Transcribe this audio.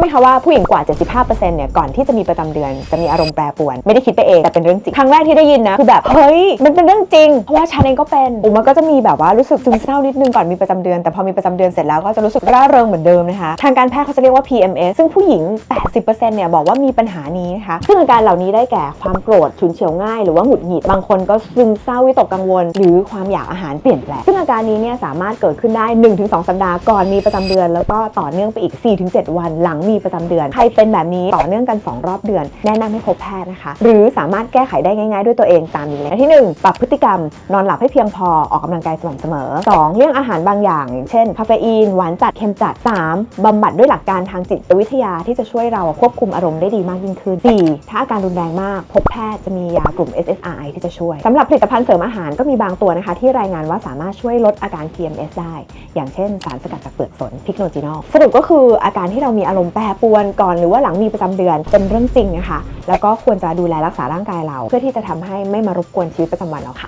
ไหมคะว่าผู้หญิงกว่า 75%เนี่ยก่อนที่จะมีประจำเดือนจะมีอารมณ์แปรปรวน ไม่ได้คิดไปเองแต่เป็นเรื่องจริงครั้งแรกที่ได้ยินนะคือแบบเฮ้ยมันเป็นเรื่องจริง เพราะว่าฉันเองก็เป็นอุมันก็จะมีแบบว่ารู้สึกซึมเศร้านิดนึงก่อนมีประจำเดือน แต่พอมีประจำเดือนเสร็จแล้วก็จะรู้สึกร่าเริงเหมือนเดิมนะคะทางการแพทย์เขาจะเรียกว่า PMS ซึ่งผู้หญิง 80%เนี่ยบอกว่ามีปัญหานี้นะคะซึ่งอาการเหล่านี้ได้แก่ความโกรธฉุนเฉียวง่าย หรือว่าหงุดหงิดบางคนก็ซึมเศร้าวิตกกังวล หรือความอยากอาหารเปลี่ยนแปลงซึ่งอาการนี้เนี่ยสามารถเกิดขึ้นได้ 1-2 สัปดาห์ก่อนมีประจำเดือน แล้วก็ต่อเนื่องไปอีก 4-7 วันหลังมีประจำเดือน ใครเป็นแบบนี้ต่อเนื่องกัน 2 รอบเดือน แนะนำให้พบแพทย์นะคะ หรือสามารถแก้ไขได้ง่าย ๆ ด้วยตัวเองตามนี้เลยอันที่ 1 ปรับพฤติกรรม นอนหลับให้เพียงพอออกกำลังกายสม่ำเสมอ 2. เลี่ยงอาหารบางอย่าง อย่างเช่น คาเฟอีน หวานจัดเค็มจัด 3. บำบัดด้วยหลักการทางจิตวิทยาที่จะช่วยเราควบคุมอารมณ์ได้ดีมากยิ่งขึ้น 4. ถ้าอาการรุนแรงมาก พบแพทย์จะมียากลุ่ม SSRI ที่จะช่วยสำหรับผลิตภัณฑ์เสริมอาหารก็มีบางตัวนะคะที่รายงานว่าสามารถช่วยลดอาการ PMS ได้ อย่างเช่น สารสกัดจากเปลือกสนพิกโนจินอลสรุปก็คืออาการที่เรามีอารมณ์รปรวนก่อนหรือว่าหลังมีประจำเดือนเป็นเรื่องจริงนะคะ แล้วก็ควรจะดูแลรักษาร่างกายเรา เพื่อที่จะทำให้ไม่มารบกวนชีวิตประจำวันเราค่ะ